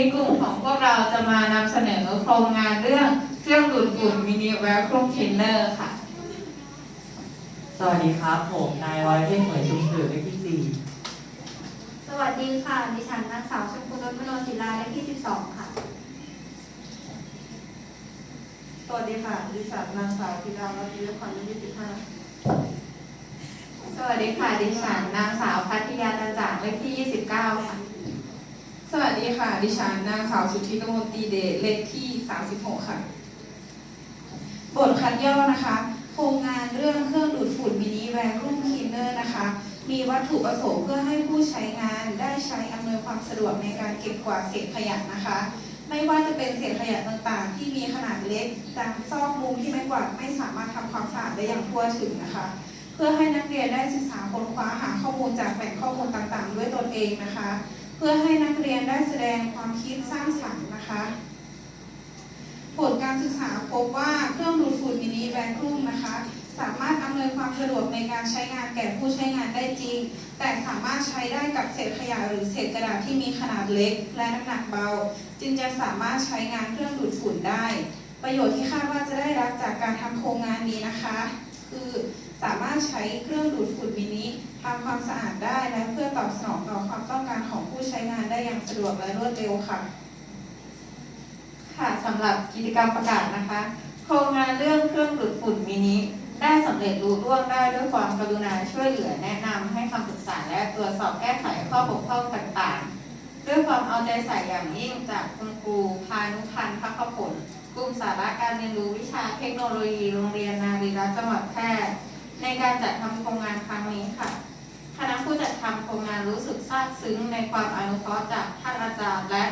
นี้กลุ่มของพวกเราจะมานำเสนอโครงงานเรื่องเครื่องดูดฝุ่นมินิแวคคูมคลีนเนอร์ค่ะ สวัสดีครับ ผมนายร้อยเทพเหมยชุมถือเลขที่สี่สวัสดีค่ะ ดิฉันนางสาวชมพูรสมโนศิลาเลขที่12ค่ะ สวัสดีค่ะ ดิฉันนางสาวธิดาวัฒนครอายุ15สวัสดีค่ะ ดิฉันนางสาวพัทยาจันจ่างเลขที่29ค่ะ สวัสดีค่ะ ดิฉันนางสาวสุทธิกมลตีเดชเลขที่ 36 ค่ะ บทคัดย่อนะคะ โครงงานเรื่องเครื่องดูดฝุ่นมินิแวครูมคลีนเนอร์นะคะ มีวัตถุประสงค์เพื่อให้ผู้ใช้งานได้ใช้อำนวยความสะดวกในการเก็บกวาดเศษขยะนะคะ ไม่ว่าจะเป็นเศษขยะต่างๆ ที่มีขนาดเล็กตามซอกมุมที่ไม้กวาดไม่สามารถทำความสะอาดได้อย่างทั่วถึงนะคะ เพื่อให้นักเรียนได้ศึกษาค้นคว้าหาข้อมูลจากแหล่งข้อมูลต่างๆ ด้วยตนเองนะคะ พื่อให้นักเรียนได้แสดงความคิดสร้างสรรค์นะคะ ผลการศึกษาพบว่าเครื่องดูดฝุ่นมินิแวคคูมนะคะ สามารถอำนวยความสะดวกในการใช้งานแก่ผู้ใช้งานได้จริง แต่สามารถใช้ได้กับเศษขยะหรือเศษกระดาษที่มีขนาดเล็ก และน้ำหนักเบา จึงจะสามารถใช้งานเครื่องดูดฝุ่นได้ ประโยชน์ที่คาดว่าจะได้รับจากการทำโครงงานนี้นะคะ คือ สามารถใช้เครื่องดูดฝุ่นมินิทำความสะอาดได้และเพื่อตอบสนองต่อความต้องการของผู้ใช้งานได้อย่างสะดวกและรวดเร็วค่ะ ค่ะสำหรับกิจกรรมประกาศนะคะ โครงงานเรื่องเครื่องดูดฝุ่นมินิได้สำเร็จรุ่ร่วงได้ด้วยความกรุณาช่วยเหลือแนะนำให้คำปรึกษาและตรวจสอบแก้ไขข้อบกพร่องต่างๆ ด้วยความเอาใจใส่อย่างยิ่งจากคุณครูพานุพันธ์พักผล กลุ่มสาระการเรียนรู้วิชาเทคโนโลยีโรงเรียนนารีรัตน์จังหวัดแพร่ในการจัดทำโครงงานครั้งนี้ค่ะ คณะผู้จัดทำโครงงานรู้สึกซาบซึ้งในความอนุเคราะห์จากท่านอาจารย์ และ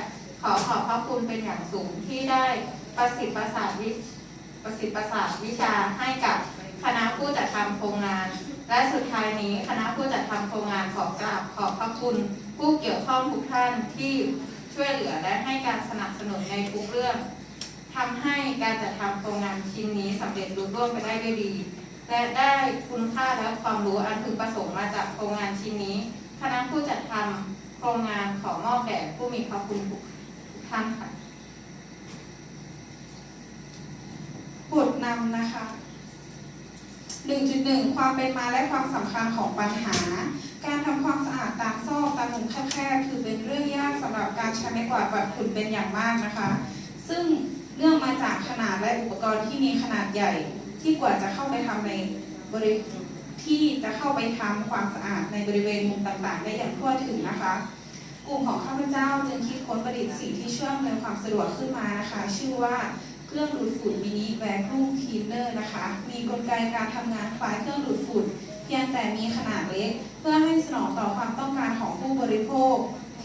ขอขอบพระคุณเป็นอย่างสูงที่ได้ประสิทธิ์ประสานวิประสิทธิ์ประสานวิชาให้กับคณะผู้จัดทำโครงงาน และสุดท้ายนี้คณะผู้จัดทำโครงงานขอกราบขอบพระคุณ ผู้เกี่ยวข้องทุกท่านที่ช่วยเหลือและให้การสนับสนุนในทุกเรื่อง ทำให้การจัดทำโครงงานชิ้นนี้สำเร็จรุ่ร่วงไปได้ด้วยดี และได้คุณค่าและความรู้อันพึงประสงค์มาจากโครงงานชิ้นนี้ คณะผู้จัดทำโครงงานขอมอบแด่ผู้มีพระคุณทุกท่านค่ะบทนำนะคะ 1.1 ความเป็นมาและความสำคัญของปัญหา การทำความสะอาดตามซอกตามมุมแคบๆคือเป็นเรื่องยากสำหรับการใช้ไม้กวาดปัดฝุ่นเป็นอย่างมากนะคะ ซึ่ง เนื่องมาจากขนาดและอุปกรณ์ที่มีขนาดใหญ่ ที่กว่าจะเข้าไปทำในบริที่จะเข้าไปทำความสะอาดในบริเวณมุมต่างๆ ได้อย่างทั่วถึงนะคะ กลุ่มของข้าพเจ้าจึงคิดค้นประดิษฐ์สิ่งที่ช่วยอำนวยความสะดวกขึ้นมานะคะ ชื่อว่าเครื่องดูดฝุ่นมินิแวคคูมคลีนเนอร์นะคะ มีกลไกการทำงานคล้ายเครื่องดูดฝุ่น เพียงแต่มีขนาดเล็ก เพื่อให้สนองต่อความต้องการของผู้บริโภค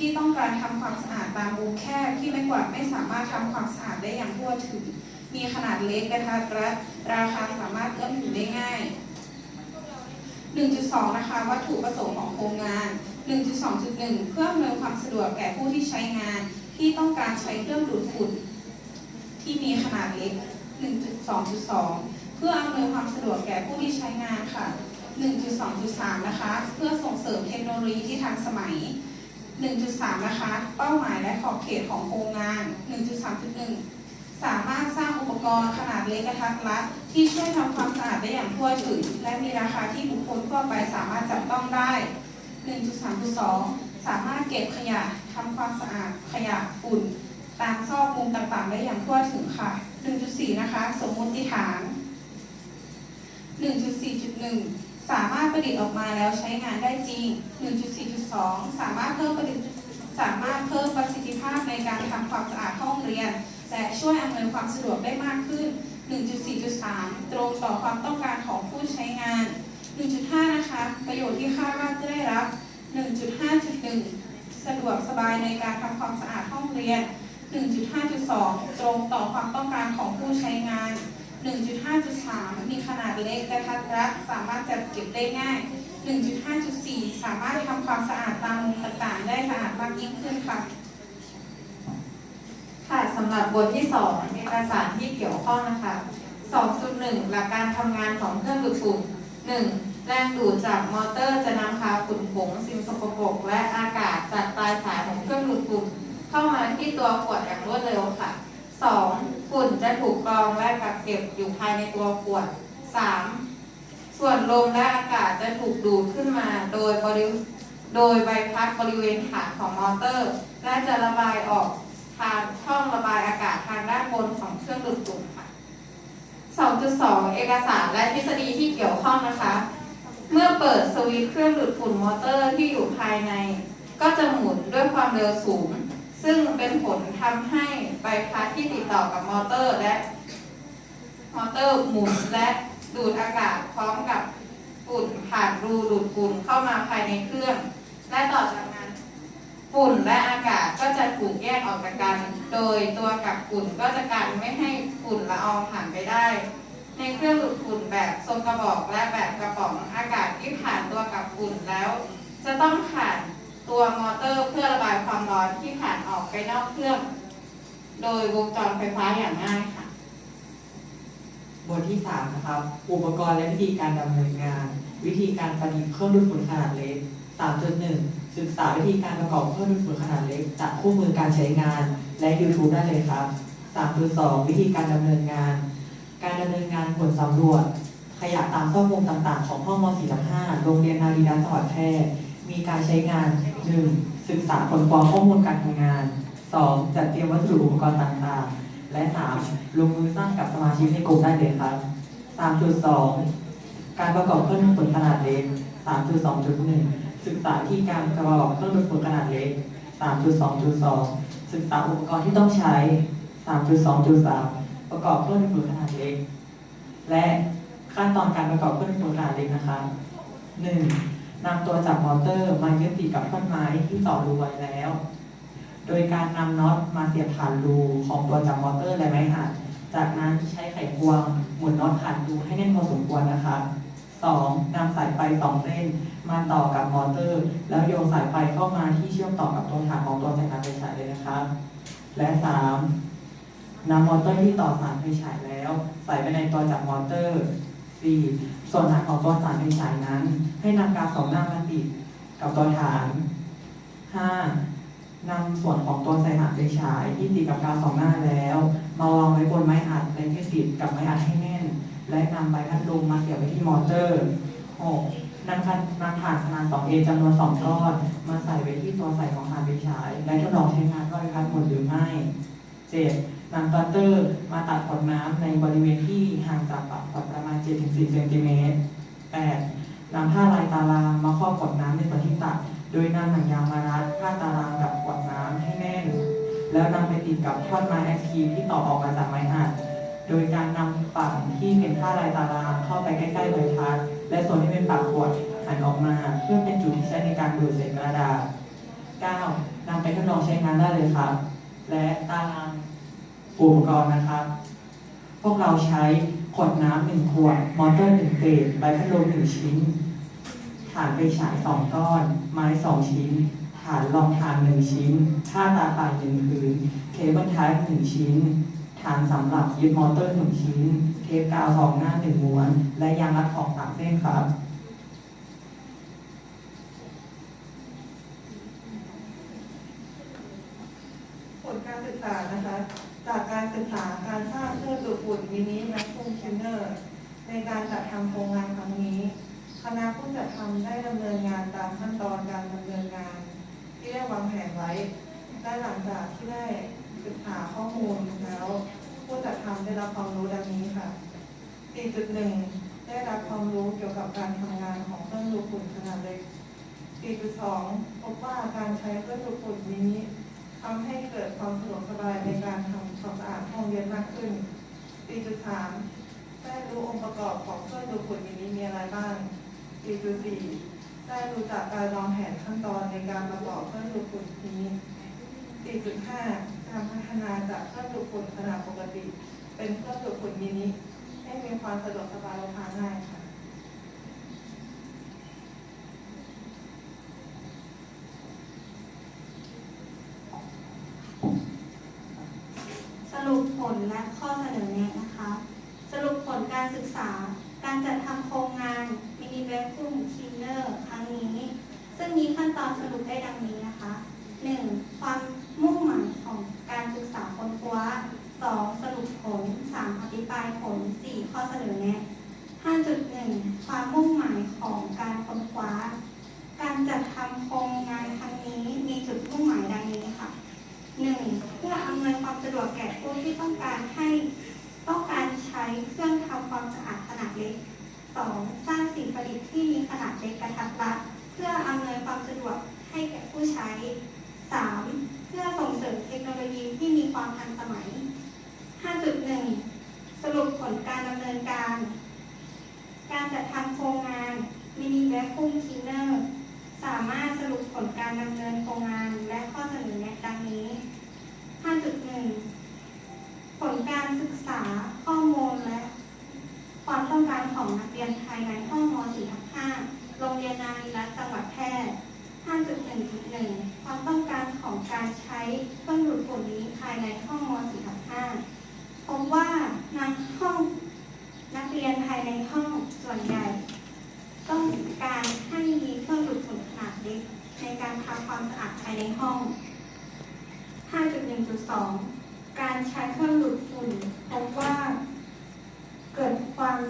ที่ต้องการทำความสะอาดตามมุมแคบที่ไม่กวาดไม่สามารถทำความสะอาดได้อย่างทั่วถึง มีขนาดเล็กกระทัดรัดราคาสามารถเอื้อมถึงได้ง่าย 1.2 นะคะ วัตถุประสงค์ของโครงงาน 1.2.1 เพื่ออำนวยความสะดวกแก่ผู้ที่ใช้งานที่ต้องการใช้เครื่องดูดฝุ่นที่มีขนาดเล็ก 1.2.2 เพื่ออำนวยความสะดวกแก่ผู้ที่ใช้งานค่ะ 1.2.3 นะคะ เพื่อส่งเสริมเทคโนโลยีที่ทันสมัย 1.3 นะคะ เป้าหมายและขอบเขตของโครงงาน 1.3.1 สามารถสร้างอุปกรณ์ขนาดเล็กกระทัดรัดที่ช่วยทำความสะอาดได้อย่างทั่วถึง และมีราคาที่บุคคลทั่วไปสามารถจับต้องได้ 1.3.2 สามารถเก็บขยะทำความสะอาดขยะฝุ่น ตามซอกมุมต่างๆ ได้อย่างทั่วถึงค่ะ 1.4 นะคะ สมมติฐาน 1.4.1 สามารถประดิษฐ์ออกมาแล้วใช้งานได้จริง 1.4 2. สามารถเพิ่มประดิษฐ์สามารถเพิ่มประสิทธิภาพในการทำความสะอาดห้องเรียน และช่วยอำนวยความสะดวกได้มากขึ้น 1.4.3 ตรงต่อความต้องการของผู้ใช้งาน 1.5 นะคะ ประโยชน์ที่คาดว่าจะได้รับ 1.5.1 สะดวกสบายในการทำความสะอาดห้องเรียน 1.5.2 ตรงต่อความต้องการของผู้ใช้งาน 1.5.3 มีขนาดเล็กกระทัดรัดสามารถจัดเก็บได้ง่าย 1.5.4 สามารถทำความสะอาดตามมุมต่างๆ ได้สะอาดมากยิ่งขึ้นค่ะ ค่ะสำหรับบทที่ 2 เอกสารที่เกี่ยวข้องนะคะ 2.1 หลักการทำงานของเครื่องดูดฝุ่น 1. แรงดูดจากมอเตอร์จะนำพาฝุ่นผงสิ่งสกปรกและอากาศจากปลายสายของเครื่องดูดฝุ่นเข้ามาที่ตัวขวดอย่างรวดเร็วค่ะ 2. จะถูกกรองและกักเก็บอยู่ภายในตัวขวด 3. ส่วนลมและอากาศจะถูกดูดขึ้นมาโดยบริโดยใบพัดบริเวณฐานของมอเตอร์ และจะระบายออกทางช่องระบายอากาศทางด้านบนของเครื่องดูดฝุ่นค่ะ 2.2 เอกสารและทฤษฎีที่เกี่ยวข้องนะคะ เมื่อเปิดสวิตช์เครื่องดูดฝุ่นมอเตอร์ที่อยู่ภายใน ก็จะหมุนด้วยความเร็วสูง ซึ่งเป็นผลทำให้ใบพัดที่ติดต่อกับมอเตอร์และ มอเตอร์หมุนและดูดอากาศพร้อมกับฝุ่นผ่านรูดูดฝุ่นเข้ามาภายในเครื่อง และต่อจากนั้นฝุ่นและอากาศก็จะถูกแยกออกจากกัน โดยตัวกักฝุ่นก็จะกันไม่ให้ฝุ่นละอองผ่านไปได้ ในเครื่องดูดฝุ่นแบบทรงกระบอกและแบบกระป๋องอากาศที่ผ่านตัวกักฝุ่นแล้ว จะต้องผ่าน ตัวมอเตอร์เพื่อระบายความร้อนที่ผ่านออกไปนอกเครื่อง โดยวงจรไฟฟ้าอย่างง่ายค่ะ บทที่ 3 นะครับ อุปกรณ์และวิธีการดำเนินงาน วิธีการประดิษฐ์เครื่องดูดฝุ่นขนาดเล็ก 3.1 ศึกษาวิธีการประกอบเครื่องดูดฝุ่นขนาดเล็ก จากคู่มือการใช้งาน และ YouTube ได้เลยครับ 3.2 วิธีการดำเนินงาน การดำเนินงานผลสำรวจ ขยะตามซอกมุมต่างๆ ของห้องม .4 โรงเรียนนารีรัตน์จังหวัดแพร่ มีการใช้งาน 1. ศึกษาผลกรองข้อมูลการทำงาน 2. จัดเตรียมวัสดุอุปกรณ์ต่างๆ และ 3. ลงมือสร้างกับสมาชิกในกลุ่มได้เลยครับ 3.2 การประกอบเครื่องดูดฝุ่นขนาดเล็ก 3.2.1 ศึกษาที่การประกอบเครื่องดูดฝุ่นขนาดเล็ก 3.2.2 ศึกษาอุปกรณ์ที่ต้องใช้ 3.2.3 ประกอบเครื่องดูดฝุ่นขนาดเล็ก และขั้นตอนการประกอบเครื่องดูดฝุ่นขนาดเล็กนะคะห นำตัวจับมอเตอร์มายึดติดกับท่อนไม้ที่ต่อรูไว้แล้ว โดยการนำน็อตมาเสียบผ่านรูของตัวจับมอเตอร์และไม้อัดจากนั้นใช้ไขควงหมุนน็อตผ่านรูให้แน่นพอสมควรนะคะสองนำสายไฟสองเส้นมาต่อกับมอเตอร์ แล้วโยงสายไฟเข้ามาที่เชื่อมต่อกับตัวฐานของตัวจักรยานไฟฉายเลยนะคะ และสามนำมอเตอร์ที่ต่อสายไฟฉายแล้ว ใส่ไปในตัวจับมอเตอร์ 4. ส่วนฐานของตัวสายไฟฉายนั้น ให้นำกาวสองหน้ามาติดกับตัวฐาน 5. นำส่วนของตัวสายหาไฟฉายที่ติดกับกาวสองหน้าแล้ว มาวางไว้บนไม้อัดและยึดติดกับไม้อัดให้แน่น และนำใบพัดลมมาเสียบไว้ที่มอเตอร์ 6. นำคันนำถ่านขนาด 2A จำนวน 2 ก้อน มาใส่ไว้ที่ตัวใส่ของถ่านไฟฉาย และทดลองใช้งานว่าใบพัดหมุนหรือไม่ 7. นำตัตเตอร์มาตัดขวดน้ำในบริเวณที่ห่างจากปากขวดประมาณ7-10เซนติเมตร 8. นำผ้าลายตารางมาครอบขวดน้ำในส่วนที่ตัด โดยนำหนังยางมารัดผ้าตารางกับขวดน้ำให้แน่น แล้วนำไปติดกับท่อนไม้แอคทีฟที่ต่อออกมาจากไม้อัด โดยการนำฝั่งที่เป็นผ้าลายตารางเข้าไปใกล้ๆใบพัดและส่วนที่เป็นปากขวดหันออกมา เพื่อเป็นจุดที่ใช้ในการดูดเศษกระดาษ 9. นำไปทดลองใช้งานได้เลยครับ และตาราง อุปกรณ์นะครับ พวกเราใช้ขวดน้ำหนึ่งขวด มอเตอร์หนึ่งเฟสใบพัดลมหนึ่งชิ้นฐานไฟฉายสองก้อน ไม้สองชิ้นฐานรองทานหนึ่งชิ้นผ้าตาข่ายหนึ่งผืน เคเบิลไทป์หนึ่งชิ้น ฐานสำหรับยึดมอเตอร์หนึ่งชิ้น เทปกาวสองหน้าหนึ่งม้วน และยางรัดของสามเส้นครับ ผลการศึกษานะคะ จากการ ศึกษาการสร้างเครื่องดูดฝุ่นมินิแมคคูมคินเนอร์ ในการจัดทำโครงงานครั้งนี้ คณะผู้จัดทำได้ดำเนินงานตามขั้นตอนการดำเนินงาน ที่ได้วางแผนไว้และหลังจากที่ได้ศึกษาข้อมูลแล้วผู้จัดทำได้รับความรู้ดังนี้ค่ะ 4.1 ได้รับความรู้เกี่ยวกับการทำงานของเครื่องดูดฝุ่นขนาดเล็ก 4.2 พบว่าการใช้เครื่องดูดฝุ่นมินิ ทำให้เกิดความสะดวกสบายในการทำความสะอาดห้องเรียนมากขึ้น 4.3 ได้รู้องค์ประกอบของเครื่องดูดฝุ่นมินิมีอะไรบ้าง 4.4 ได้รู้จักการวางแผนขั้นตอนในการประกอบเครื่องดูดฝุ่นมินิ4.5 การพัฒนาจากเครื่องดูดฝุ่นขนาดปกติ เป็นเครื่องดูดฝุ่นมินิให้มีความสะดวกสบายและพาง่ายค่ะ ปผลและข้อเสนอแนะนะคะ สรุปผลการศึกษา การจัดทำโครงงานมินิเวฟกลุ่มคลีนเนอร์ครั้งนี้ ซึ่งมีขั้นตอนสรุปได้ดังนี้นะคะ 1. ความมุ่งหมายของการศึกษาคนคว้า 2. สรุปผล 3. อธิบายผล 4. ข้อเสนอแนะ 5.1 ความมุ่งหมายของการค้นคว้า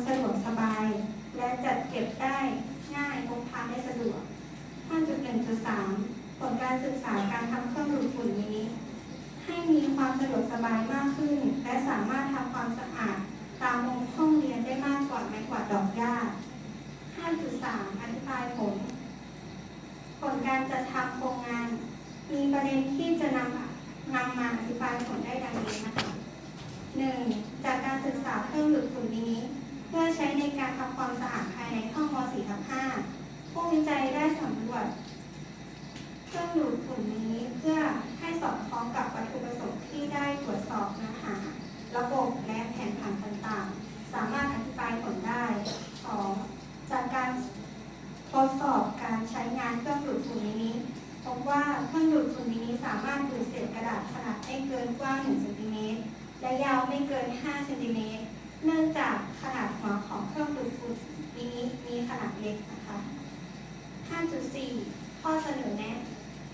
สะดวกสบาย และจัดเก็บได้ง่ายพกพาได้สะดวก 5.1.3 ผลการศึกษาการทำเครื่องดูดฝุ่นนี้ ให้มีความสะดวกสบายมากขึ้น และสามารถทำความสะอาดตามมุมห้องเรียนได้มากกว่าไม้กวาดดอกหญ้า 5.3 อธิบายผล ผลการจัดทำโครงงาน มีประเด็นที่จะนำนำมาอธิบายผลได้ดังนี้นะคะ 1. จากการศึกษาเครื่องดูดฝุ่นนี้ พื่อใช้ในการทำความสะอาดภายในห้องม .4 ทับ5ผู้วิจัยได้สำรวจเครื่องดูดฝุ่นนี้เพื่อให้สอดคล้องกับวัตถุประสงค์ที่ได้ตรวจสอบเนื้อหา ระบบและแผนผังต่างๆ สามารถอธิบายผลได้ 2. จากการทดสอบการใช้งานเครื่องดูดฝุ่นนี้พบว่าเครื่องดูดฝุ่นนี้สามารถดูดเศษกระดาษขนาดไม่เกินกว้าง 1 เซนติเมตรและยาวไม่เกิน 5 เซนติเมตร เนื่องจากขนาดหัวของเครื่องดูดฝุ่นนี้มีขนาดเล็กนะคะ 5.4 ข้อเสนอแนะ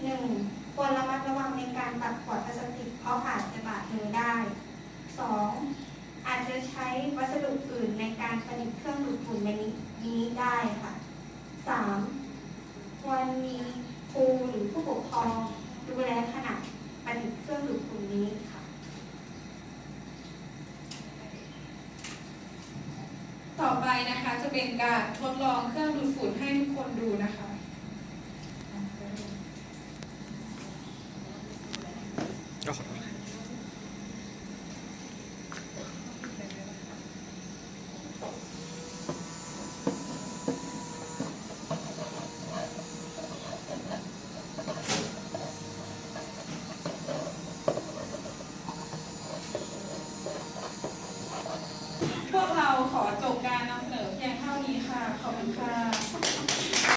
1. ควรระมัดระวังในการตัดขวดพลาสติกเพราะอาจจะบาดมือได้ 2. อาจจะใช้วัสดุอื่นในการผลิตเครื่องดูดฝุ่นในนี้ได้ค่ะ 3. ควรมีครูหรือผู้ปกครองดูแลขนาดผลิตเครื่องดูดฝุ่นนี้ค่ะ ต่ อไปนะคะจะเป็นการทดลองเครื่องดูดฝุ่นให้ทุกคนดูนะคะก็ขอ